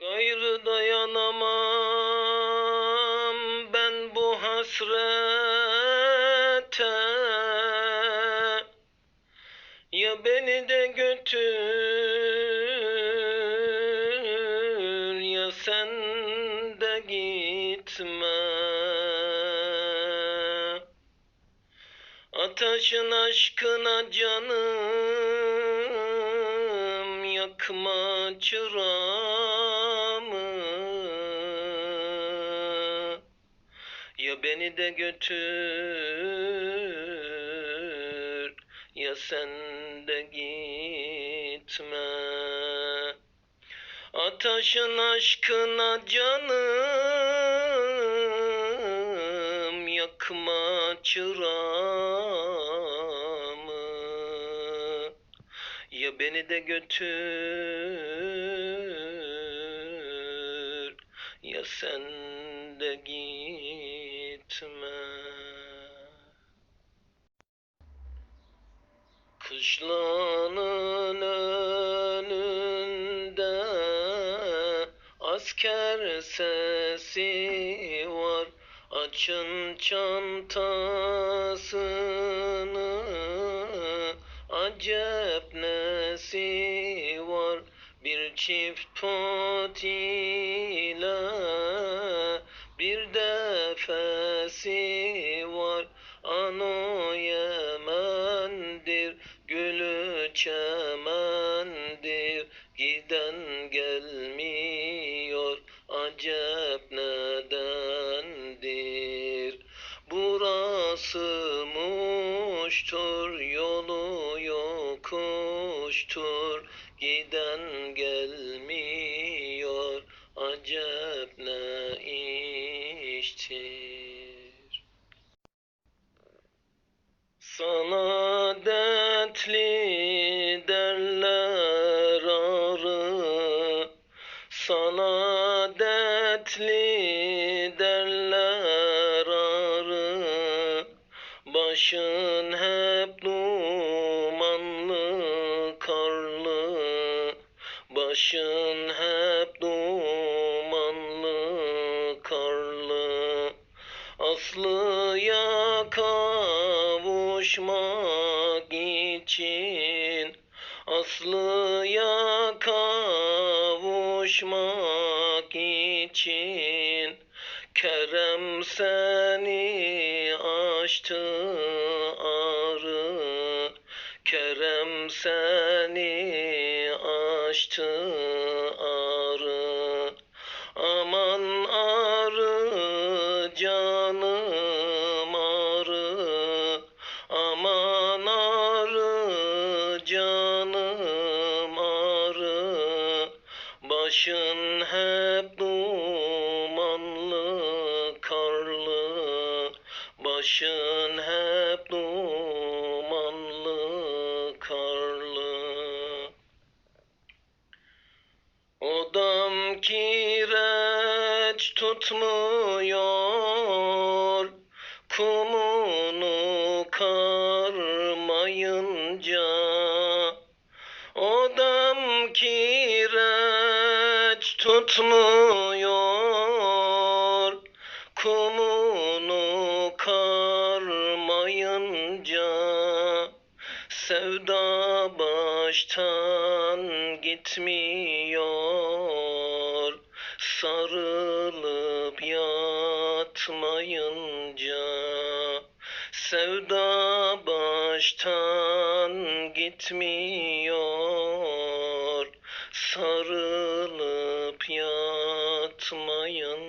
Gayrı dayanamam ben bu hasrete. Ya beni de götür ya sen de gitme. Ataşın aşkına canım yakma çıramı beni de götür. Ya sen de gitme. Ataşın aşkına canım yakma çıramı Ya beni de götür. Ya sen de gitme Kışlanın önünde asker sesi var. Açın çantasını acep nesi var? Bir çift pot ile defesi var. Ano Yemen'dir gülü çemendir. Giden gelmiyor acep nedendir? Burası muştur yolu yokuştur. Giden gelmiyor acep ne iştir Sana dertli derler arı. Sana dertli derler arı. Başın hep dumanlı karlı. Başın hep Aslıya kavuşmak için. Aslıya kavuşmak için. Kerem seni açtı arı. Kerem seni açtı Başın hep dumanlı karlı. Başın hep dumanlı karlı. Odam kireç tutmuyor. Kumunu karmayınca. Odam kireç tutmuyor Kumunu karmayınca Sevda baştan gitmiyor. Sarılıp yatmayınca Sevda baştan gitmiyor. Sarılıp yatmayınca